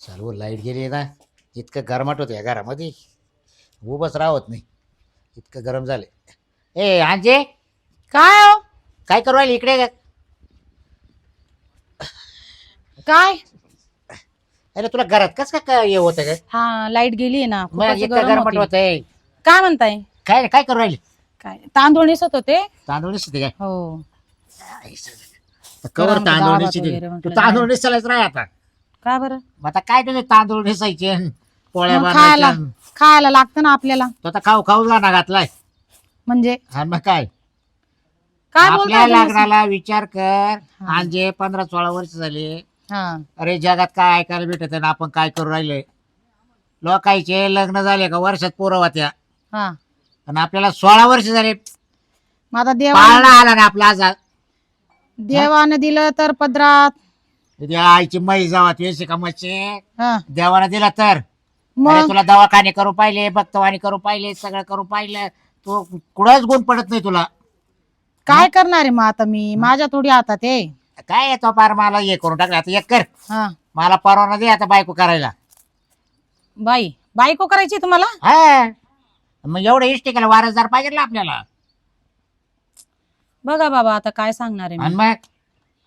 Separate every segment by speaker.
Speaker 1: सर्व लाइट गेली ना. इतकं गरमाट होतं या घरामध्ये. उभंच राहत नाही. इतकं गरम झाले. ए आंजे
Speaker 2: काय हो?
Speaker 1: काय करू राहिली इकडे?
Speaker 2: काय?
Speaker 1: अरे तुला घरात कस काय हे होतं काय
Speaker 2: हा लाइट गेली ना.
Speaker 1: मग
Speaker 2: खूपच
Speaker 1: इतकं
Speaker 2: गरम
Speaker 1: गरमाट
Speaker 2: होती.
Speaker 1: होत आहे
Speaker 2: काय म्हणताय?
Speaker 1: काय काय करू राहिली?
Speaker 2: काय? तांदूळ निसत होते?
Speaker 1: तांदूळ निसते काय?
Speaker 2: हो.
Speaker 1: कवर
Speaker 2: गरम
Speaker 1: तांदूळ
Speaker 2: गावात
Speaker 1: निसते
Speaker 2: वगैरे
Speaker 1: तू
Speaker 2: म्हटलं
Speaker 1: तांदूळ. निसायलाच राह आता.
Speaker 2: का बरं?
Speaker 1: मग आता काय तुझे तांदूळ निसायचे पोळ्या
Speaker 2: मग खायला
Speaker 1: बनवायच्या
Speaker 2: खायला लागतं ना आपल्याला.
Speaker 1: तो आता खाऊ खाऊ जाणार घातलाय.
Speaker 2: म्हणजे?
Speaker 1: आणि मग काय?
Speaker 2: काय
Speaker 1: आपल्या? लग्नाला विचार कर.
Speaker 2: हा.
Speaker 1: आणजे पंधरा सोळा वर्ष झाले
Speaker 2: हा.
Speaker 1: अरे जगात काय ऐकायला भेटत ना आपण काय करू राहिले? लोकांचे लग्न झाले का वर्षात पोरं होत्या.
Speaker 2: हा.
Speaker 1: आणि आपल्याला सोळा वर्ष झाले.
Speaker 2: मग आता देवा
Speaker 1: पाळणा आला ना आपला आज
Speaker 2: देवानं दिलं तर पदरात.
Speaker 1: आईची मै जावा तुझी कामाचे
Speaker 2: हा.
Speaker 1: देवानं दिला तर. अरे
Speaker 2: मग
Speaker 1: तुला दवाखाने करू पाहिले भक्तवाणी करू पाहिले सगळं करू पाहिलं. तू कुठंच गुण पडत नाही तुला.
Speaker 2: काय करणार आहे मग आता मी? माझ्या थोडी हातात आहे.
Speaker 1: काय येतो पार? मला हे करून टाकलं आता एक कर.
Speaker 2: हा.
Speaker 1: मला परवाना दे आता बायको करायला.
Speaker 2: बाई बायको करायची तुम्हाला?
Speaker 1: हा. मग एवढं इष्ट केलं वारसदार पाहिजे ना आपल्याला.
Speaker 2: बघा बाबा आता काय सांगणार आहे
Speaker 1: आणि
Speaker 2: मी
Speaker 1: मग?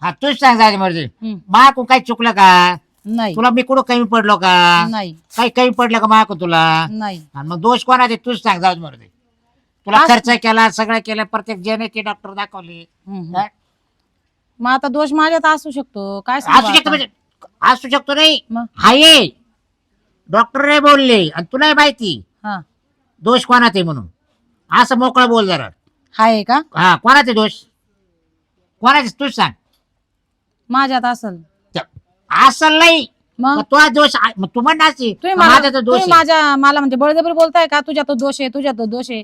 Speaker 1: हा तूच सांग जायची मर्जी.
Speaker 2: हम्म.
Speaker 1: माकून काही चुकलं का?
Speaker 2: नाही.
Speaker 1: तुला मी कुठं कमी पडलो का?
Speaker 2: नाही.
Speaker 1: काही कमी पडलं का माकून तुला?
Speaker 2: नाही.
Speaker 1: आणि मग दोष कोणा दे तूच सांग जाऊ मर्जी. तुला खर्च केला सगळं केलं प्रत्येक जेने ते डॉक्टर दाखवले.
Speaker 2: हम्म, हम्म. मग आता दोष माझ्यात असू शकतो. काय
Speaker 1: असू शकतो
Speaker 2: आता?
Speaker 1: म्हणजे असू शकतो नाही.
Speaker 2: मग?
Speaker 1: हाये. डॉक्टर नाही बोलले आणि तुला माहिती.
Speaker 2: हा.
Speaker 1: दोष कोणाचे म्हणून? असं मोकळं बोल जरा.
Speaker 2: हाय का?
Speaker 1: हा कोणाचे दोष? कोणाचे तूच सांग.
Speaker 2: माझ्यात असल.
Speaker 1: असं नाही.
Speaker 2: मग?
Speaker 1: तो दोष तू
Speaker 2: तुम्ही मला
Speaker 1: दोष
Speaker 2: तुम्ही
Speaker 1: आहे.
Speaker 2: माझ्या मला म्हणजे बळजबरी बोलताय का? तुझ्या तो दोष आहे तुझ्या तो दोष आहे.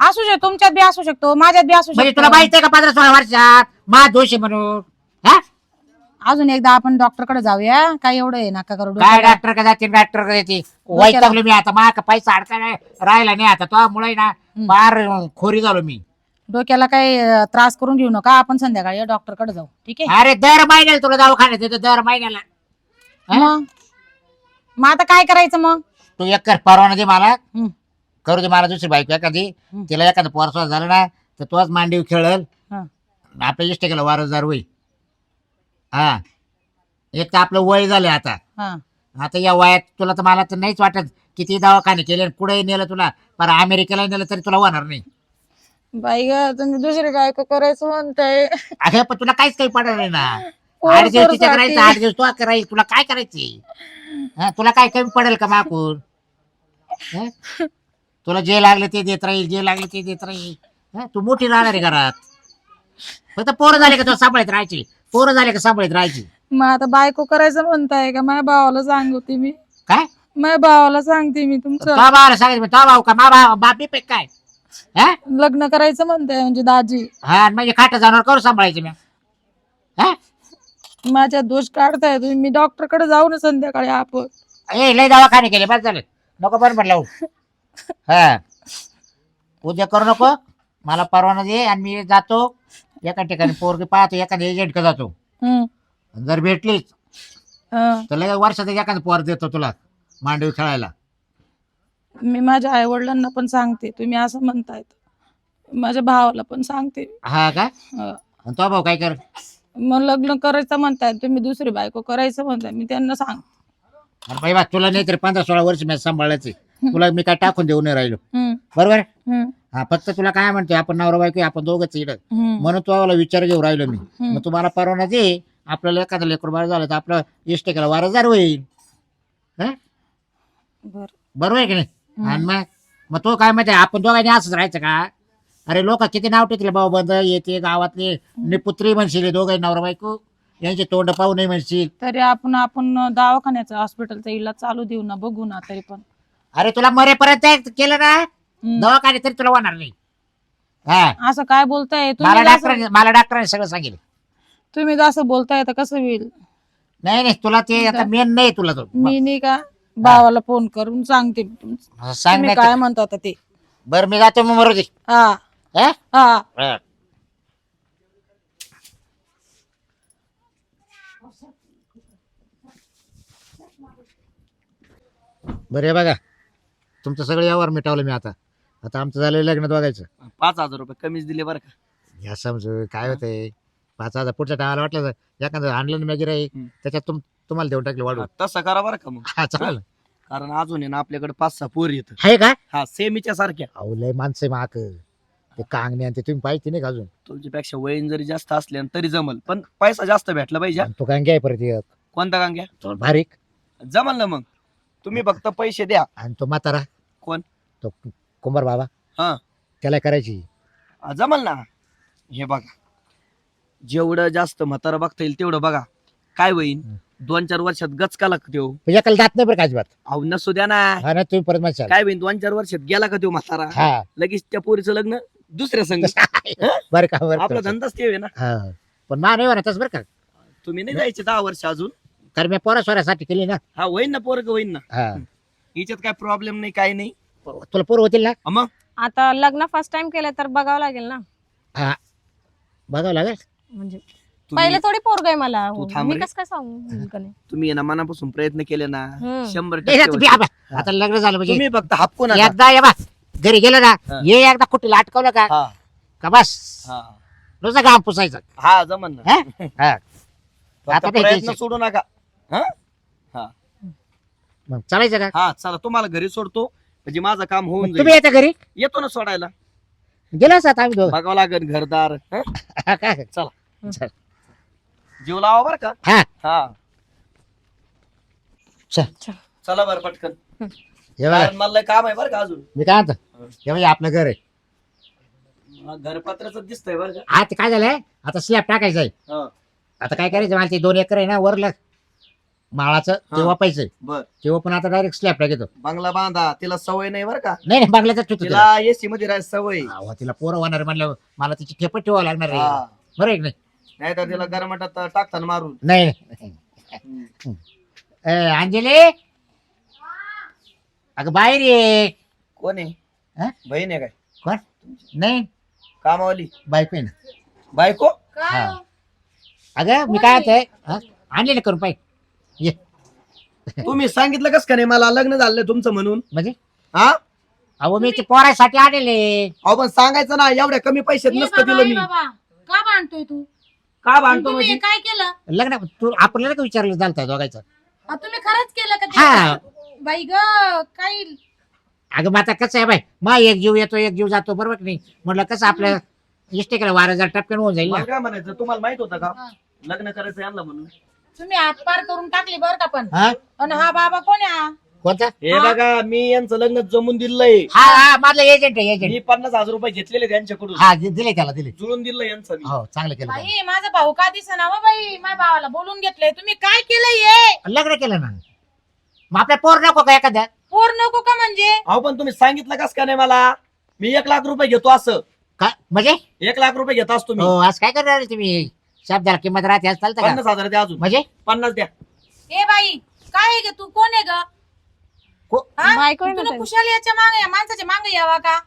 Speaker 2: असू शकतो तुमच्यात बी असू शकतो माझ्यात बी असू
Speaker 1: म्हणजे
Speaker 2: शकतो.
Speaker 1: तुला माहिती आहे का पंधरा सोळा वर्षात मा दोष आहे म्हणून? हा?
Speaker 2: अजून एकदा आपण डॉक्टरकडे जाऊया. काय एवढं आहे नका करू
Speaker 1: काय
Speaker 2: डोक्याला-
Speaker 1: डॉक्टर का जाते डॉक्टर का येते वैतागलो मी आता. मा पैसा अडका राहिला नाही आता. तो मुळे ना फार खोरी झालो मी.
Speaker 2: डोक्याला काही अं, त्रास करून घेऊ नका. आपण संध्याकाळी डॉक्टरकडे जाऊ. ठीक आहे?
Speaker 1: अरे दर महिन्याला तुला दवाखान्यात येतो दर महिन्याला. हा?
Speaker 2: मग? मग आता काय करायचं मग?
Speaker 1: तू एक कर परवाना दे मला.
Speaker 2: हम्म,
Speaker 1: करू दे मला दुसरी बायको एखादी.
Speaker 2: हम्म.
Speaker 1: तिला एखादं पोरसवा झालं ना तर तोच मांडीव खेळल.
Speaker 2: हा.
Speaker 1: आपल्या इष्ट केलं वारसदार होई हा. एक तर आपलं वय झालं आता.
Speaker 2: हा.
Speaker 1: आता या वयात तुला तर मला तर नाहीच वाटत किती दवाखाने केले कुठेही नेलं तुला. पर अमेरिकेला नेलं तरी तुला होणार नाही.
Speaker 2: बाई ग तुम्ही दुसरी बायको करायचं म्हणताय?
Speaker 1: अगं पण तुला काहीच काही पडणार नाही ना. आठ दिवस तिच्या करायचं. आठ दिवस तू करायचं तुला काय करायचे तुला काय कमी पडेल का माकून हं? तुला जे लागले ते देत राहील जे लागले ते देत राहील. हं? तू मोठी राहणार आहे घरात. फक्त पोरं झाले का तुला सांभाळत राहायची? पोरं झाले का सांभाळत राहायची?
Speaker 2: मग आता बायको करायचं म्हणताय का? माझ्या भावाला सांगते मी.
Speaker 1: काय?
Speaker 2: माझ्या भावाला सांगते मी
Speaker 1: तो
Speaker 2: तुमचं
Speaker 1: भावाला सांगायचं तो भाऊ का? मा भाव बापी पे काय? हा?
Speaker 2: लग्न करायचं म्हणताय म्हणजे दाजी.
Speaker 1: हा आणि म्हणजे खाट जाणार करू सांभाळायचं मी. हा?
Speaker 2: माझ्या दोष काढताय तुम्ही. मी डॉक्टरकडे जाऊ ना संध्याकाळी आपण.
Speaker 1: ए लय दवाखाने केले बस झालं. नको बरं म्हटलं हा. उद्या करू नको. मला परवाना दे आणि मी जातो. एका ठिकाणी पोरगी पाहतो एखाद्या एजंट का जातो.
Speaker 2: हम्म,
Speaker 1: जर भेटलीच
Speaker 2: हं.
Speaker 1: तर लगेच वर्षात एखादं पोर देतो तुला मांडवी खेळायला.
Speaker 2: मी माझ्या आई वडिलांना पण सांगते तुम्ही असं म्हणताय माझ्या भावाला पण सांगते.
Speaker 1: हा का. आणि तो भाऊ काय कर?
Speaker 2: मग लग्न करायचं म्हणताय तुम्ही दुसरी बायको करायचं म्हणताय मी त्यांना सांग
Speaker 1: आणि बाई बा तुला नाही तरी पंधरा सोळा वर्ष मी सांभाळायचे तुला मी काय टाकून देऊ नाही राहिलो.
Speaker 2: हम्म,
Speaker 1: बरोबर?
Speaker 2: हम्म,
Speaker 1: हा फक्त तुला काय म्हणतोय आपण नवरा बायको आहे, आपण दोघंच इकडं
Speaker 2: हम्म.
Speaker 1: म्हणून तुला विचार घेऊ राहिलो मी.
Speaker 2: हम्म.
Speaker 1: मग तुम्हाला परवाना दे आपल्याला एखादं लेकर बाळ झालं तर आपलं इष्ट केला वारसदार होईल. हं?
Speaker 2: बरं.
Speaker 1: बरोबर आहे की नाही? आणि मग मग तो काय माहिती आपण दोघांनी असंच राहायचं का? अरे लोक किती नाव टेकले भाऊ बंद येते गावातले निपुत्री म्हणशील दोघं नवरा बायको यांचे तोंड पाहू नाही म्हणशील.
Speaker 2: तरी आपण आपण दवाखान्याचं हॉस्पिटलचा इलाज चालू देऊ ना बघू ना तरी पण.
Speaker 1: अरे तुला मरेपर्यंत केलं ना. दवाखाने तरी तुला होणार नाही. हा.
Speaker 2: असं काय बोलताय?
Speaker 1: मला
Speaker 2: तुम्ही
Speaker 1: मला डॉक्टरांनी सगळं सांगितलं.
Speaker 2: तुम्ही जसं बोलताय तर कसं होईल.
Speaker 1: नाही नाही तुला ते आता मेन नाही तुला तो.
Speaker 2: मी नाही का? भावाला फोन करून सांगते.
Speaker 1: सांग
Speaker 2: तुम्ही
Speaker 1: नाही
Speaker 2: काय म्हणता आता ते?
Speaker 1: बरं मी जातो मग मरू दे
Speaker 2: हा.
Speaker 1: हा?
Speaker 2: हा.
Speaker 1: हा. बरं हे बघा. तुमचं सगळं यावर मिटावलं मी आता. आता आमचं झालं लग्न बघायचं.
Speaker 3: पाच हजार रुपये कमीच दिले बरं का.
Speaker 1: या समजू काय होतंय? पाच हजार पुढच्या टाळाला वाटलं तर एखादं आणलं मॅगी राही
Speaker 3: हम्म.
Speaker 1: त्याच्यात तुम तुम्हाला देऊन टाकले वाढू
Speaker 3: तसं करा बरं का मग.
Speaker 1: हा चालेल.
Speaker 3: कारण अजून आहे ना आपल्याकडे पाच सहा पोरी येत
Speaker 1: आहे का?
Speaker 3: हा सेमीच्या सारख्या.
Speaker 1: अहो लय माणसं माक. ते कांगणे आणि ते तुम्ही पाहिजे नाही का अजून?
Speaker 3: तुमच्यापेक्षा वयन जरी जास्त असले तरी जमल पण पैसा जास्त भेटला पाहिजे हा.
Speaker 1: आणि तो कांग्या आहे परत एक.
Speaker 3: कोणता गांग्या
Speaker 1: तो बारीक
Speaker 3: जमल ना मग. तुम्ही फक्त पैसे द्या.
Speaker 1: आणि तो म्हातारा.
Speaker 3: कोण?
Speaker 1: तो कुंभार बाबा.
Speaker 3: हा.
Speaker 1: त्याला करायची.
Speaker 3: जमल ना. हे बघा. जेवढं जास्त म्हातारा बघता येईल तेवढं बघा. काय होईन?
Speaker 1: हम्म.
Speaker 3: दोन चार वर्षात गचका लागतो
Speaker 1: एकाला जात नाही बरं का अजिबात?
Speaker 3: अहो नसू द्या ना.
Speaker 1: हा ना तुम्ही परत
Speaker 3: काय होईन? दोन चार वर्षात गेला का त्यो म्हातारा?
Speaker 1: हा.
Speaker 3: लगेच त्या पोरीचं लग्न दुसऱ्या संघ.
Speaker 1: बरं का बरं
Speaker 3: आपला
Speaker 1: का.
Speaker 3: धंदाच ते आहे ना
Speaker 1: हा. पण मा नाही म्हणतच बरं का.
Speaker 3: तुम्ही नाही जायचे दहा वर्ष अजून.
Speaker 1: कारण मी पोरा स्वरासाठी केली ना.
Speaker 3: हा होईन ना पोरग होईन ना?
Speaker 1: हा.
Speaker 3: हिच्यात काय प्रॉब्लेम नाही काय नाही.
Speaker 1: तुला पोर होतील ना?
Speaker 3: मग?
Speaker 4: आता लग्न फर्स्ट टाइम केलं तर बघावं लागेल ना.
Speaker 1: हा. बघावं लागेल?
Speaker 4: म्हणजे पहिले थोडी पोरग आहे मला.
Speaker 3: थांब
Speaker 4: मी
Speaker 3: रे.
Speaker 4: कसं काय सांगू होईल का नाही?
Speaker 3: तुम्ही आहे ना मनापासून प्रयत्न केले ना
Speaker 4: हम्म.
Speaker 3: शंभर टक्के
Speaker 1: तुम्ही. आबा, आता लग्न झालं म्हणजे
Speaker 3: तुम्ही फक्त हापकू नका.
Speaker 1: एकदा ये बा. घरी गेलं ना
Speaker 3: हा.
Speaker 1: ये एकदा कुठे अटकवलं का
Speaker 3: हा.
Speaker 1: का बस?
Speaker 3: हा.
Speaker 1: नुसतं घाम पुसायचं.
Speaker 3: हा जमन ना.
Speaker 1: हा? हा.
Speaker 3: फक्त
Speaker 1: आता
Speaker 3: प्रयत्न. सोडू नका. हा? हा.
Speaker 1: मग चालायचं का?
Speaker 3: हा चला तुम्हाला घरी सोडतो. म्हणजे माझं काम होऊन
Speaker 1: मग तुम्ही
Speaker 3: जाईल
Speaker 1: येता घरी?
Speaker 3: येतो ना सोडायला.
Speaker 1: गेलोच आता आम्ही दोघं.
Speaker 3: बघावं लागेल घरदार. हं?
Speaker 1: हा, काय?
Speaker 3: चला.
Speaker 1: चल.
Speaker 3: जीव लावा बरं का?
Speaker 1: हा.
Speaker 3: हा.
Speaker 1: चल.
Speaker 3: चला. बरं पटकन.
Speaker 1: हे. बघा.
Speaker 3: कारण मला लय काम आहे बरं का अजून.
Speaker 1: मी काय म्हणतो? हे. म्हणजे आपलं घर आहे.
Speaker 3: घरपत्राच दिसतंय बरं का?
Speaker 1: हा ते काय झालंय? आता स्लॅब टाकायचं आहे.
Speaker 3: हा.
Speaker 1: आता काय करायचं? मला ते दोन एकर आहे ना वरलं. माळाचं ते
Speaker 3: हा.
Speaker 1: वापायचं
Speaker 3: बर.
Speaker 1: तेव्हा पण आता डायरेक्ट स्लॅब टाकायचं
Speaker 3: बंगला बांधा तिला सवय नाही बरं का?
Speaker 1: नाही नाही बांगल्याचं ठेवतो तिला
Speaker 3: तिला एसी मध्ये राहायची सवय.
Speaker 1: अहो, तिला पोरं होणार म्हणलं मला तिची ठेपट ठेवावं लागणार आहे.
Speaker 3: हा.
Speaker 1: बरं आहे की नाही?
Speaker 3: नाही तर तिला गरमाटात टाकताना मारून.
Speaker 1: नाही. ए, अंजली? अगं बाहेर ये.
Speaker 3: कोण
Speaker 1: हा?
Speaker 3: आहे बहीण आहे काय?
Speaker 1: कोण? नाही.
Speaker 3: कामावाली.
Speaker 1: बायको आहे ना.
Speaker 3: बायको?
Speaker 1: हा. अगं मी काय आहे? आणले ना करून पाहिजे ये.
Speaker 3: तुम्ही सांगितलं कस का नाही? मला लग्न झालं तुमचं म्हणून.
Speaker 1: म्हणजे?
Speaker 3: हा?
Speaker 1: अहो मी ते पोरासाठी आणले
Speaker 3: अहो पण सांगायचं ना एवढ्या कमी पैशात नसतं दिलं मी.
Speaker 2: बाबा, का भांडतोय तू?
Speaker 3: का
Speaker 2: तुम्ही
Speaker 3: म्हणजे?
Speaker 2: हे काय केलं?
Speaker 1: लग्न तू आपल्याला का विचारलं चालतं दोघायचं
Speaker 2: तुम्ही खरंच केलं का
Speaker 1: हा.
Speaker 2: ते? बाई ग काय?
Speaker 1: अगं मग आता कसं आहे बाय मग एक जीव येतो एक जीव जातो बरोबर की नाही? म्हटलं कसं आपलं इष्टेकडे वारं जर टपकन होऊन जाईल
Speaker 3: मला काय म्हणायचं? तुम्हाला माहीत होतं का?
Speaker 2: हा.
Speaker 3: लग्न करायचं यांना म्हणून.
Speaker 2: तुम्ही हात पार करून टाकली बर का पण.
Speaker 1: हा?
Speaker 2: आणि हा बाबा कोण आहे हा?
Speaker 1: कोणता?
Speaker 3: हे बघा मी यांचं लग्न जमून दिलंय.
Speaker 1: हा हा माझा एजंट आहे एजंट
Speaker 3: मी पन्नास हजार रुपये घेतलेले त्यांच्याकडून.
Speaker 1: हा दि- दिले त्याला दिले.
Speaker 3: जुळून दिलं यांचं मी.
Speaker 1: हो चांगलं केलं त्याने.
Speaker 2: बाई माझा भाऊ का दिसना हो बाई? माझ्या भावाला बोलून घेतलंय. तुम्ही काय केलंय हे?
Speaker 1: लग्न केलं ना. मग आपल्या पोर नको का एखाद्या?
Speaker 2: पोर नको का म्हणजे?
Speaker 3: अहो पण तुम्ही सांगितलं कस का नाही मला? मी एक लाख रुपये घेतो असं.
Speaker 1: काय म्हणजे?
Speaker 3: एक लाख रुपये घेत असतो मी.
Speaker 1: हो आज काय करणार आहे तुम्ही? शब्दाला किंमत राहते आज चालतं का?
Speaker 3: पन्नास हजार द्या अजून.
Speaker 1: म्हणजे?
Speaker 3: पन्नास द्या.
Speaker 2: ए बाई काय आहे ग तू? कोण आहे ग?
Speaker 1: को-
Speaker 2: हा?
Speaker 4: बायको आहे ना
Speaker 2: तुला
Speaker 4: त्यांची.
Speaker 2: कुशाल याच्या मागे या माणसाच्या मागे यावा का?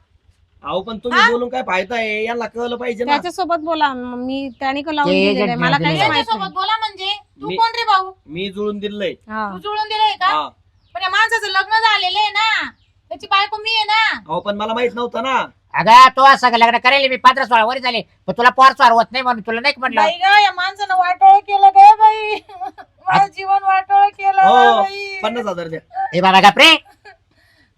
Speaker 3: अहो पण तुम्ही? बोलून काय फायदा आहे? यांना कळलं पाहिजे ना.
Speaker 4: त्याच्यासोबत बोला. म- मी त्याने का लावून
Speaker 1: ते
Speaker 4: दिलेलं आहे,
Speaker 1: agent
Speaker 4: मला काही माहीत
Speaker 2: त्याच्यासोबत बोला म्हणजे. तू
Speaker 3: मी-
Speaker 2: कोण रे भाऊ?
Speaker 3: मी जुळून दिलंय.
Speaker 4: हा.
Speaker 2: तू जुळून दिलंय का?
Speaker 3: हा.
Speaker 2: पण या माणसाचं लग्न झालेलं आहे ना. त्याची बायको मी आहे ना.
Speaker 3: अहो पण मला माहीत नव्हतं ना.
Speaker 1: अगं तो असं का लग्न करेल? मी पंधरा सोळा वर झाले. पण तुला पोर होत नाही म्हणून तुला नाही म्हटलं
Speaker 2: बाई ग या माणसानं वाटोळ केलं ग बाई. माझं जीवन वाटोळ केलं
Speaker 3: हो
Speaker 2: बाई.
Speaker 3: पन्नास हजार द्या.
Speaker 1: हे बाबा गपरे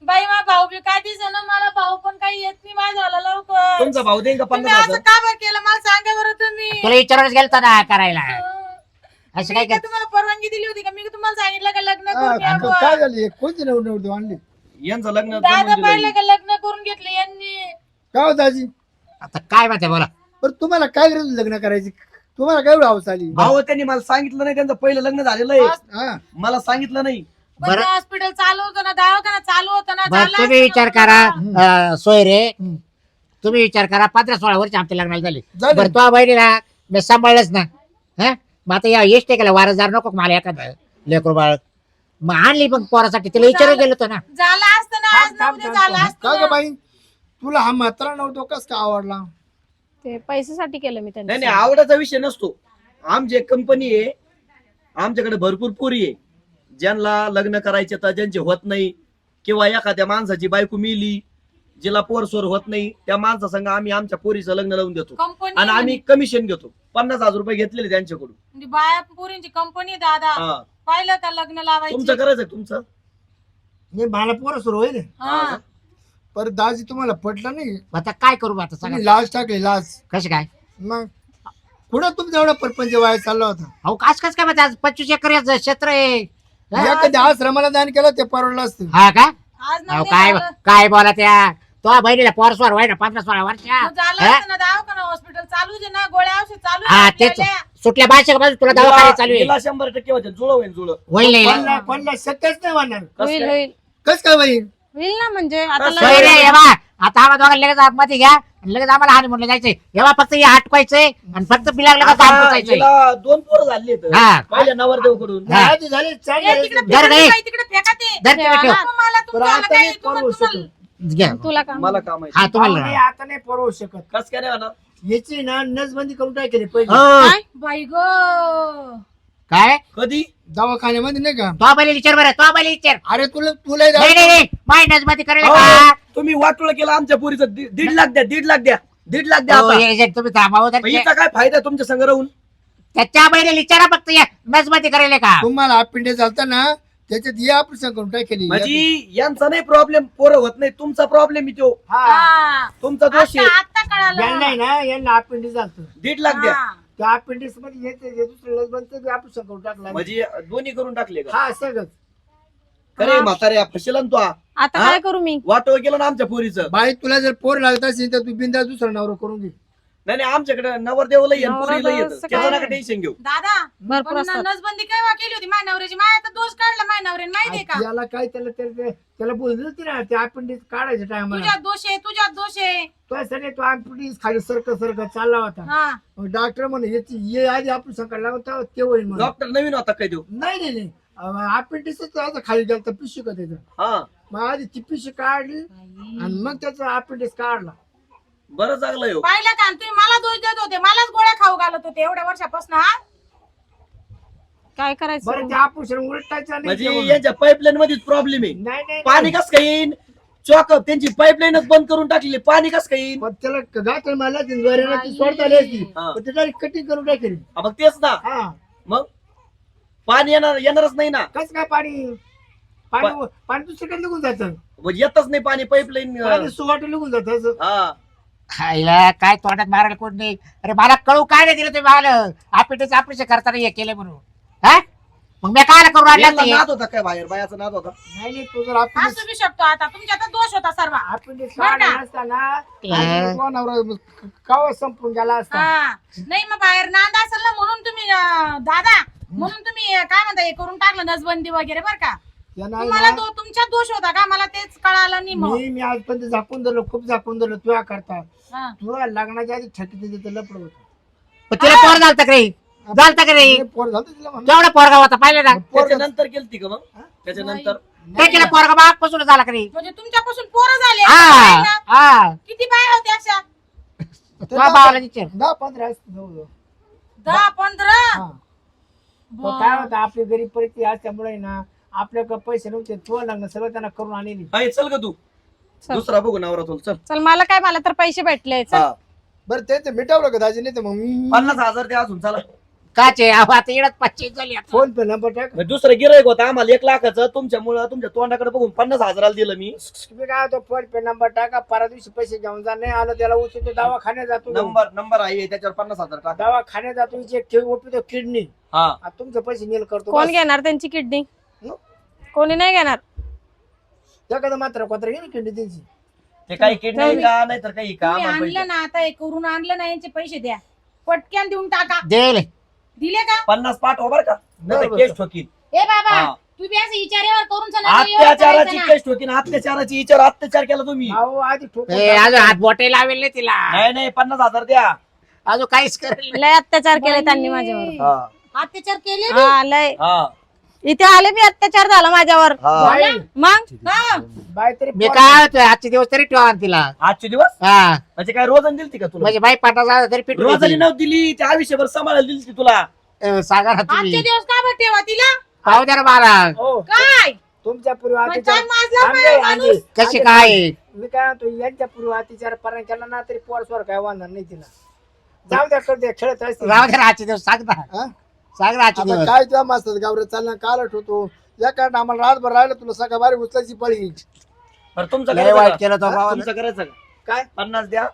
Speaker 2: बाई मा भाऊ बी काय दिसत ना मला? भाऊ पण काही येत नाही माझ्याला लवकर.
Speaker 3: तुमचा भाऊ देईन का
Speaker 2: तुम्ही
Speaker 3: पन्नास
Speaker 2: असं
Speaker 3: हजार
Speaker 2: का बरं केलं? मला सांगा बरं तुम्ही.
Speaker 1: तुला विचारूनच गेलतो ना करायला. असं
Speaker 2: मी
Speaker 1: काय कर
Speaker 2: तुम्हाला परवानगी दिली होती का? मी तुम्हाला सांगितलं का लग्न
Speaker 5: हा,
Speaker 2: करून
Speaker 5: आता
Speaker 2: यावं?
Speaker 5: काय झाली? कोणती नव्हती नव्हती आणली?
Speaker 3: यांचं लग्न
Speaker 2: दादा
Speaker 3: जमून
Speaker 2: पाहिलं
Speaker 3: दिलंय
Speaker 2: का लग्न करून घेतलं यांनी?
Speaker 5: काय हो दाजी
Speaker 1: आता काय म्हणते बोला.
Speaker 5: बरं तुम्हाला काय गरज लग्न करायची? तुम्हाला काय हौस आली
Speaker 3: भाऊ त्यांनी मला सांगितलं नाही त्यांचं पहिलं लग्न झालेलं आहे.
Speaker 5: हा.
Speaker 3: मला सांगितलं नाही.
Speaker 1: बरं.
Speaker 2: हॉस्पिटल चालू होतं ना दवाखाना चालू होतं ना
Speaker 1: बरं
Speaker 2: झालं
Speaker 1: तुम्ही
Speaker 2: असतं
Speaker 1: विचार
Speaker 2: ना.
Speaker 1: करा
Speaker 2: मला.
Speaker 1: अं, सोय रे. तुम्ही विचार करा पंधरा सोळा वर्ष आमच्या लग्नाला झाले.
Speaker 5: झाले.
Speaker 1: बरं तो बहिणीला मी सांभाळलंच ना. हा? मग आता या येस टेकायला वारसदार नको का मला एखादं? लेकरू बाळ. मग आणली मग पोरासाठी तिला विचारून गेलो होतो ना.
Speaker 2: झालं असतं ना आज ना उद्या झालं असतं
Speaker 5: काय ग
Speaker 2: ना.
Speaker 5: बाई? तुला हा मात्रा नव्हतो कस काय आवडला?
Speaker 4: ते पैशासाठी केलं मी
Speaker 3: नाही नाही आवडाचा विषय नसतो. आमची एक कंपनी आहे आमच्याकडे भरपूर पुरी आहे. ज्यांना लग्न करायचे तर ज्यांचे होत नाही किंवा एखाद्या माणसाची बायको मिली जिला पोरसोर होत नाही त्या माणसासंग आम्ही आमच्या पोरीचं लग्न लावून देतो.
Speaker 2: कंपनी
Speaker 3: आणि आम्ही कमिशन घेतो. पन्नास हजार रुपये घेतलेले त्यांच्याकडून.
Speaker 2: म्हणजे बाया पोरींची कंपनी दादा.
Speaker 3: हा.
Speaker 2: पाहिलं का लग्न लावायची?
Speaker 3: तुमचं करायचं का तुमचं?
Speaker 5: नाही मला पोरं सुरू होईल.
Speaker 2: हा.
Speaker 5: परत दाजी तुम्हाला पटलं नाही.
Speaker 1: आता काय करू बा आता
Speaker 5: तुम्ही
Speaker 1: सगळं
Speaker 5: लाज टाकली लाज.
Speaker 1: कसे काय?
Speaker 5: मग कुठं तुमचा एवढा परपंच वाया चालला होता?
Speaker 1: अहो काच कस काय माहिती आज पंचवीस एकर याचं क्षेत्र आहे. हा?
Speaker 5: एखाद्या आश्रमाला दान केलं ते परवडलं असतं.
Speaker 1: हा का?
Speaker 2: आज
Speaker 1: अहो काय
Speaker 2: झालं.
Speaker 1: काय बोला त्या? तो बहिणीला पोरस्वर व्हाय ना पन्नास सोळा वर्ष
Speaker 2: मग झालं? असतं ना दवाखाना हॉस्पिटल चालू दे ना गोळ्या औषध चालू
Speaker 1: हा
Speaker 2: आहे
Speaker 1: तेच.
Speaker 2: आपल्याला.
Speaker 1: सुटल्या भाषे बाजू तुला दवाखाने चालू आहे.
Speaker 3: शंभर टक्के होते जुळ होईल जुळ.
Speaker 1: होईल नाही
Speaker 5: पन्नास पन्नास शक्यच नाही वाढणार.
Speaker 4: होईल होईल.
Speaker 5: कस काय बाई
Speaker 4: होईल ना म्हणजे आता लग्न-
Speaker 1: येवा आता आम्हाला दोघांना लगेच आतमध्ये घ्या आणि लगेच आम्हाला हानी म्हणलं जायचंय येवा फक्त हे हटकायचंय आणि फक्त बिलाग लगेच
Speaker 3: आता हिला दोन पोरं झाली
Speaker 1: हा.
Speaker 3: पहिल्या नवरदेवकडून
Speaker 1: हा.
Speaker 5: आधी झाले चार
Speaker 2: ए,
Speaker 5: झाले.
Speaker 2: तिकडे
Speaker 1: जर
Speaker 2: फेका
Speaker 1: नाही.
Speaker 2: ते बाई, तिकडे फेका ते
Speaker 1: धर तिकडे ठेव.
Speaker 2: मग मला
Speaker 5: पण
Speaker 2: तुमचं आलं
Speaker 5: आता
Speaker 2: काय
Speaker 5: नाही
Speaker 2: तुम्हाला
Speaker 5: परवडू
Speaker 2: तुम्हाला-
Speaker 5: शकत
Speaker 1: घ्या.
Speaker 4: तुला काम
Speaker 3: मला काम आहे
Speaker 1: हा
Speaker 5: अहो,
Speaker 1: तुम्हाला
Speaker 5: नाही, आता नाही परवडू शकत
Speaker 3: कस काय नाही होणार
Speaker 5: याची ना नसबंदी करून टाकेली पहिले
Speaker 1: हो.
Speaker 2: काय? बाई ग
Speaker 1: काय?
Speaker 3: कधी?
Speaker 5: दवाखान्यामध्ये नाही का?
Speaker 1: तो बैल विचार बरं तो बैल विचार.
Speaker 5: अरे तुला तुला
Speaker 1: नाही नाही नाही मायनसमध्ये करेल
Speaker 3: अहो,
Speaker 1: का?
Speaker 3: तुम्ही वाटोळ केलं आमच्या पोरीचं. दि- दीड लाख द्या दीड लाख द्या दीड लाख द्या आता.
Speaker 1: तुम्ही थांबावं तर
Speaker 3: मग हिचा काय फायदा तुमच्या संग राहून?
Speaker 1: त्याच्या बैल विचारा फक्त या मध्ये करेल का?
Speaker 5: तुम्हाला अपिंडे चालता ना त्याच्यात ये ऑपरेशन करून टाकेली
Speaker 3: म्हणजे यांचा नाही प्रॉब्लेम पोरं होत नाही. तुमचा प्रॉब्लेम आहे तो.
Speaker 5: हा.
Speaker 2: हा.
Speaker 3: तुमचा दोष आहे.
Speaker 2: आता कळालं.
Speaker 5: यांना ना यांना झालं
Speaker 3: दीड लाख द्या.
Speaker 2: हा.
Speaker 5: त्या अपेंडिसमध्ये येते जे दुसरं लसबंदचं ऑपरेशन करून टाकलं.
Speaker 3: म्हणजे दोन्ही करून टाकले का?
Speaker 5: हा सगळंच.
Speaker 3: अरे म्हातारे फसला ना तो.
Speaker 4: आता
Speaker 3: हा?
Speaker 4: काय करू मी?
Speaker 3: वाटोळ केलं ना आमच्या पोरीचं.
Speaker 5: बाई तुला जर पोर लागत असेल तर तू बिंदा दुसरा नवरा करून घे.
Speaker 3: नाही नाही आमच्याकडे नवरदेवला येत
Speaker 4: नवरदेव
Speaker 3: पोरीला येत त्याचं नका टेन्शन घेऊ.
Speaker 2: दादा
Speaker 4: भरपूर
Speaker 2: पण
Speaker 4: असतात
Speaker 2: नसबंदी केव्हा केली होती? माझ्या नवऱ्याची माझ्या तर दोष काढला माझ्या नवऱ्याने माहितीये का?
Speaker 5: याला काय त्याला त्याला त्याला बोलली होती ना ते अपेंडिस काढायच्या टायमाला
Speaker 2: तुझ्यात दोष आहे तुझ्यात दोष आहे.
Speaker 5: तो सगळे तो खाली सरक सरक चालला होता.
Speaker 2: हा.
Speaker 5: डॉक्टर म्हणे याची ये आधी ऑपरेशन काढला होता ते होईल म्हणून
Speaker 3: डॉक्टर नवीन होता काय देऊ
Speaker 5: नाही नाही नाही. अपेंडिस असं खाली गेलं तर पिशवी का त्याचं?
Speaker 3: हा.
Speaker 5: मग आधी ती पिशवी काढली आणि मग त्याचा अपेंडिस काढला.
Speaker 3: बरं चांगलं हो.
Speaker 2: पाहिलं का? तुम्ही मला दोष देत होते. मलाच गोळ्या खाऊ घालत होते एवढ्या वर्षापासून हा?
Speaker 4: काय
Speaker 5: बरं
Speaker 4: करायचं
Speaker 5: उलटायचं नाही
Speaker 3: म्हणजे
Speaker 5: जेवण.
Speaker 3: यांच्या पाईपलाईन मध्येच प्रॉब्लेम आहे.
Speaker 5: नाही नाही
Speaker 3: पाणी कस काय येईन? चॉकअप त्यांची पाईपलाईनच बंद करून टाकली पाणी कस काय येईन?
Speaker 5: पण त्याला गाठ मला ती ज्वारीला ती सोडता आली असती.
Speaker 3: हा.
Speaker 5: पण ते कटिंग करून टाकेली.
Speaker 3: हा, मग तेच ना.
Speaker 5: हा.
Speaker 3: मग? पाणी येणार येणारच नाही ना.
Speaker 5: कस काय पाणी? पाणी पाणी दुसरीकडे निघून जातं.
Speaker 3: मग येतच नाही पाणी पाईपलाईन
Speaker 5: पाणी सुवाट निघून जात
Speaker 3: हा.
Speaker 1: खायला काय तोंडात मारायला कोण नाही? अरे मला कळू काय नाही दिलं तुम्ही मला? आपिटीचं ऑपरेशन करताना हे केलं म्हणून. हा? मग मी काय करू
Speaker 3: यांना
Speaker 1: राहिला
Speaker 3: नाद होता काय बाहेर? बायाचा नाद होता?
Speaker 5: नाही नाही तो जर आपण
Speaker 2: असू बी शकतो आता. तुमच्यात दोष होता सर्व.
Speaker 5: अपेंडिक्स
Speaker 2: बरं का?
Speaker 5: असताना कावा संपून गेला असता?
Speaker 2: हा. नाही मग बाहेर नांद असेल ना म्हणून तुम्ही अं, दादा म्हणून तुम्ही अं, काय म्हणता हे करून टाकलं नसबंदी वगैरे बरं का?
Speaker 5: त्यांना
Speaker 2: तुम्हाला
Speaker 5: ना,
Speaker 2: तो तुमच्यात दोष होता का? मला तेच कळालं नाही मग.
Speaker 5: मी मी आजपर्यंत झाकून धरलो खूप झाकून धरलो. तुया करता.
Speaker 2: हा.
Speaker 5: तुला लग्नाच्या आधी ठकीत तिथे लपड होत.
Speaker 1: पण तिला पोर झालता का रे झालता का रे
Speaker 5: पोर झालं तिला म्हणून.
Speaker 1: तेवढा पोरगा होता पाहिलं ना?
Speaker 3: त्याच्यानंतर केलती का मग? त्याच्यानंतर?
Speaker 1: ते केलं पोरगा मागपासून झाला का रे
Speaker 2: म्हणजे तुमच्यापासून पोरं झाले
Speaker 1: हा. हा.
Speaker 2: किती बाया होत्या अशा?
Speaker 5: ते
Speaker 1: तुझ्या भावाला विचार.
Speaker 5: दहा पंधरा जवळजवळ.
Speaker 2: दहा पंधरा?
Speaker 5: हा. काय होतं आपली गरीब परिस्थिती असल्यामुळे ना आपल्याकडे पैसे नव्हते तो लग्न सगळं त्यांना करून आणलेली
Speaker 3: आहे चल का तू.
Speaker 4: चल.
Speaker 3: दुसरा बघू नवरा तुला चल.
Speaker 4: चल मला काय मला तर पैसे भेटले चल.
Speaker 3: हा.
Speaker 5: बरं ते ते मिटावलं का दाजी नाही तर मग मी
Speaker 3: पन्नास हजार द्या अजून चला.
Speaker 1: काचे आता येण्यात पच्चीस झाली आता.
Speaker 5: फोन पे नंबर टाक.
Speaker 3: दुसरं गिरायक होतं आम्हाला एक लाखाचं तुमच्यामुळं तुमच्या तोंडाकडे बघून पन्नास हजाराला दिलं मी.
Speaker 5: मी काय होतो फोन पे नंबर टाका परा दिवशी पैसे घेऊन जा नाही आलं त्याला उचलतो दवाखान्यात जातो.
Speaker 3: नंबर नंबर आहे त्याच्यावर पन्नास हजार टाका.
Speaker 5: दवाखान्यात जातो इथे किडनी.
Speaker 3: हा.
Speaker 5: तुमचे पैसे नील करतो
Speaker 4: कोण
Speaker 5: बस.
Speaker 4: घेणार त्यांची किडनी? कोणी नाही घेणार.
Speaker 5: एखादं मात्र कोत्र घे ना किडनी त्यांची.
Speaker 3: ते काही किडनी का नाही तर काही का
Speaker 2: तुम्ही
Speaker 3: आम्हाला पैसे.
Speaker 2: आणलं ना आता हे करून आणलं ना यांचे पैसे द्या. पटक्यान देऊन टाका. दिले. का?
Speaker 3: पन्नास पाठवा बरं का? नाही तर
Speaker 5: बरं,
Speaker 3: केस ठोकीन.
Speaker 2: ए बाबा
Speaker 3: हा.
Speaker 2: तू बी असं विचारेवर करून चला नाही एवढं
Speaker 3: अत्याचाराची
Speaker 2: करायचं ना.
Speaker 3: केस ठोकीन अत्याचाराची विचार अत्याचार केला तुम्ही.
Speaker 5: अहो आधी ठोकून
Speaker 1: ए, अजून हात बोटे लावेल नाही तिला.
Speaker 3: नाही नाही पन्नास हजार द्या.
Speaker 1: अजून काहीच करेल नाही.
Speaker 4: लय अत्याचार केले त्यांनी माझ्यावर.
Speaker 3: हा.
Speaker 2: अत्याचार केले बी.
Speaker 4: हा. लय
Speaker 3: हा.
Speaker 4: इथे आले बी अत्याचार झाला माझ्यावर.
Speaker 3: हा.
Speaker 4: मग?
Speaker 2: हा.
Speaker 5: बाई तरी
Speaker 1: मी काय होतोय आजचे दिवस तरी ठेवा तिला.
Speaker 3: आजचे दिवस?
Speaker 1: हा.
Speaker 3: म्हणजे काय रोजन दिलती का तुला?
Speaker 1: म्हणजे बाई पाटा झाला तरी पिटू
Speaker 3: रोजानी नव्हती दिली त्या आयुष्यभर सांभाळायला दिली तुला.
Speaker 1: सांगा ना
Speaker 2: आजचे
Speaker 1: तुम्ही
Speaker 2: दिवस का बरं ठेवा तिला?
Speaker 1: पाहू द्या ना मला
Speaker 5: हो.
Speaker 4: काय?
Speaker 5: तुमच्या पूर्वी
Speaker 4: माजला
Speaker 5: आंबे, आंबे.
Speaker 4: माणूस?
Speaker 1: कशी काय?
Speaker 5: मी काय म्हणतो यांच्या पूर्वी अत्याचार पर्यंत केला ना तरी पोर स्वर काय वाहणार नाही तिला. जाऊ द्या करते खेळत असते
Speaker 1: राहू द्या ना आजचे दिवस सांग ना.
Speaker 6: हा?
Speaker 1: सांग ना आजचे
Speaker 6: आता
Speaker 1: दिवस.
Speaker 6: काय तुझ्या मास्तर गावरे चालना काल होतो. या कारण आम्हाला रातभर राहिलं तुला सकाळ बारी उचलायची पळी.
Speaker 3: बरं तुमचं
Speaker 1: लय वाईट? केलं तो
Speaker 3: हा? तुमचं करायचं का? काय? पन्नास द्या.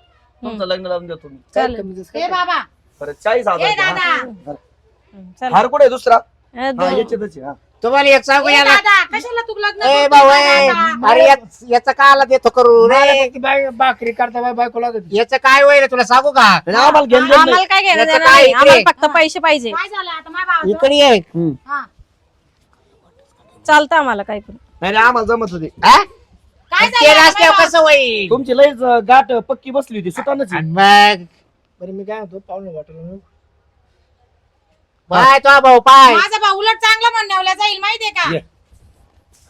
Speaker 3: तुमचं लग्न लावून देतो मी.
Speaker 4: चालेल. बाबा.
Speaker 3: बरं चाळीस हजार द्या, हा. हार कुठे आहे दुसरा? हा याच्यातच आहे, हा.
Speaker 1: तुम्हाला एक सांगू
Speaker 4: ए
Speaker 1: याला?
Speaker 4: दादा कशाला तू लग्न
Speaker 1: ए
Speaker 4: करतोय
Speaker 1: भाऊ
Speaker 4: दादा?
Speaker 1: ए, अरे याच- याचं काला देतो करू? रे
Speaker 5: भाकरी करता बाय बायको लागत.
Speaker 1: याचं काय होईल तुला सांगू का?
Speaker 3: आम्हाला घेऊन देत
Speaker 4: आम्हाला
Speaker 3: नाही.
Speaker 4: काय घेणं
Speaker 1: याचं
Speaker 4: देणं
Speaker 1: काय
Speaker 4: नाही.
Speaker 1: इकडे?
Speaker 4: आम्हाला फक्त पैसे पाहिजे.
Speaker 2: काय झालं? आता माझ्या भावाचं?
Speaker 1: इकडे ये.
Speaker 3: हम्म.
Speaker 4: हा. चालतं आम्हाला काही पण.
Speaker 3: नाही नाही, आम्हाला जमत होते.
Speaker 1: हा?
Speaker 2: काय
Speaker 1: आणि
Speaker 2: झालं?
Speaker 1: ते
Speaker 2: आता
Speaker 1: रस्त्यावर
Speaker 2: माझ्या
Speaker 1: कसं होईल?
Speaker 3: तुमची लयच अं, गाठ पक्की बसली होती सुटानच
Speaker 1: आणि मग?
Speaker 5: बरं मी काय म्हणतो पाहुणे वाटलं
Speaker 1: पाय तो भाऊ पाय.
Speaker 2: माझा भाऊ उलट चांगला म्हणण्यावल्या जाईल माहितीये का.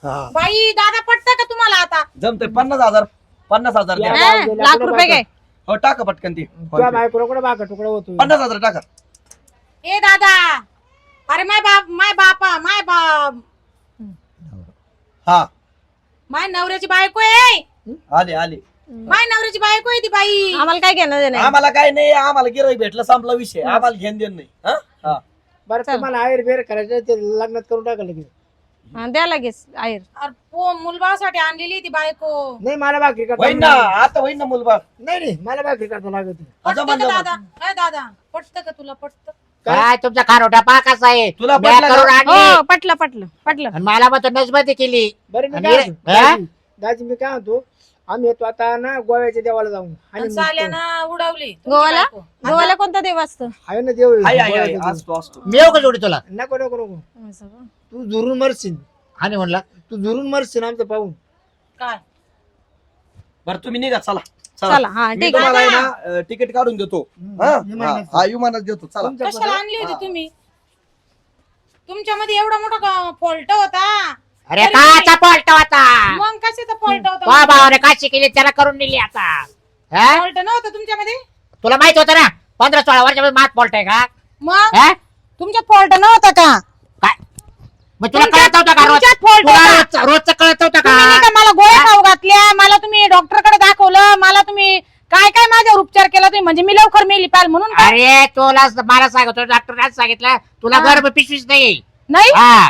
Speaker 3: हा.
Speaker 2: बाई दादा पटतं का तुम्हाला आता?
Speaker 3: जमतंय पन्नास हजार पन्नास हजार द्या.
Speaker 4: लाख रुपये घे.
Speaker 3: हो टाका पटकन ती.
Speaker 5: तुझ्या बायकोला कुठे भाकर तुकडा होतो
Speaker 3: पन्नास हजार टाका.
Speaker 2: ए दादा. अरे माय बाप माय बापा माय बाप.
Speaker 3: हा.
Speaker 2: माय नवऱ्याची बायको आहे
Speaker 3: आले आले.
Speaker 2: माय नवऱ्याची बायको आहे ती बाई.
Speaker 4: आम्हाला काय घेणं देणं नाही.
Speaker 3: आम्हाला काय नाही आम्हाला गिराईक भेटलं संपला विषय. आम्हाला घेण देण नाही. हा? हा.
Speaker 5: बरं तुम्हाला आयर बेर करायचं ते लग्नात करून टाकलं की
Speaker 4: हा, द्या लगेच आहेर
Speaker 2: अरे पो मुलबासाठी आणलेली ती बायको.
Speaker 5: नाही मला भाकरी करता
Speaker 3: होईन ना आता होईन ना मुलबा
Speaker 5: नाही नाही मला भाकरी करता लागत
Speaker 2: पटतं का. दादा? काय दादा पटतं का तुला? पटतं.
Speaker 1: काय? तुमचा खारोटा पा कसा आहे.
Speaker 3: तुला
Speaker 1: म्या
Speaker 3: पटलं
Speaker 1: करून
Speaker 3: का?
Speaker 1: आणली.
Speaker 4: हो पटलं पटलं पटलं.
Speaker 1: आणि मला मग नजबती केली.
Speaker 5: बरं मी
Speaker 1: आणि
Speaker 5: काय
Speaker 1: हे-
Speaker 5: म्हणतो,
Speaker 1: हा?
Speaker 5: दाजी मी काय म्हणतो? आम्ही येतो आता ना गोव्याच्या देवाला जाऊन.
Speaker 2: आणि साल्यानं उडवली. तुमची
Speaker 4: गोवाला?
Speaker 2: बायको.
Speaker 4: गोवाला कोणता देव असतो?
Speaker 5: आहे ना देव गोव्याचा.
Speaker 3: असतो असतो.
Speaker 1: मी येऊ का जोडी तुला?
Speaker 5: नको नको नको. तू झुरून मरशील.
Speaker 1: आणि म्हणला.
Speaker 5: तू झुरून मरशील आमचं पाहून.
Speaker 2: काय?
Speaker 3: बरं तुम्ही निघा चला
Speaker 4: चला. हा
Speaker 3: मी
Speaker 4: ठीक
Speaker 3: तुम्हाला
Speaker 4: आहे
Speaker 3: आहे ना अं, तिकीट काढून देतो. हा? हा विमानात देतो चला.
Speaker 5: तुमच्या
Speaker 2: कशाला आणली होती तुम्ही? तुमच्यामध्ये एवढा मोठा फॉल्ट होता?
Speaker 1: अरे काचा पलट होता.
Speaker 2: मग कशाचा फॉल्ट
Speaker 1: तो
Speaker 2: होता
Speaker 1: भावाने काशी केली त्याला करून दिली आता. हा?
Speaker 2: फॉल्ट नव्हता तुमच्यामध्ये?
Speaker 1: तुला माहीत होतं ना पंधरा सोळा वर्षामध्ये मात पलट आहे का?
Speaker 2: मग?
Speaker 1: हा?
Speaker 2: तुमच्यात फॉल्ट नव्हता का?
Speaker 1: काय? मग तुला
Speaker 2: तुमच्यात-
Speaker 1: कळत होतं का रोज
Speaker 2: तुमच्यात fault
Speaker 1: तुला
Speaker 2: होता.
Speaker 1: रोजचं- रोजचं कळत होतं
Speaker 2: तुम्ही नाही
Speaker 1: का
Speaker 2: का मला गोळ्या खाऊ घातल्या? मला तुम्ही डॉक्टरकडे दाखवलं? मला तुम्ही काय काय माझ्यावर उपचार केला तुम्ही? म्हणजे मी लवकर मेली पाल म्हणून का?
Speaker 1: अरे तुला मला सांगतो डॉक्टरने सांगितलं तुला
Speaker 2: हा.
Speaker 1: गर्भ पिशवीच नाही.
Speaker 2: नाही?
Speaker 1: हा.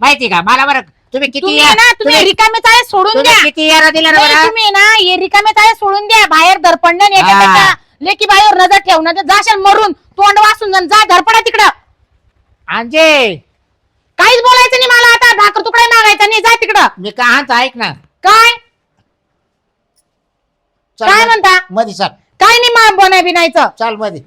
Speaker 1: माहिती का? मला बरं तुम्ही किती
Speaker 2: तुम्ही ना तुम्ही
Speaker 1: तुम्ही
Speaker 2: रिकामे चाळे सोडून
Speaker 1: तुम्ही
Speaker 2: द्या.
Speaker 1: किती यारा दिला ना
Speaker 2: नाही,
Speaker 1: बरं?
Speaker 2: तुम्ही ना हे रिकामे चाळे सोडून द्या. बाहेर
Speaker 1: हा.
Speaker 2: एकामेका लेकी बाहेर नजर ठेवणं. ते जाशाल मरून तोंड वासून जाण, जा धरपडा तिकडं.
Speaker 1: अंजे
Speaker 2: काहीच बोलायचं नाही मला आता. भाकर तुकडा मागायचा नाही. जा तिकडं.
Speaker 1: मी काय म्हणतो ऐक ना.
Speaker 2: काय?
Speaker 1: चल
Speaker 2: काय म्हणता?
Speaker 1: मध्ये चल.
Speaker 2: काय नाही मा बनाय बिनायचं
Speaker 1: चलमध्ये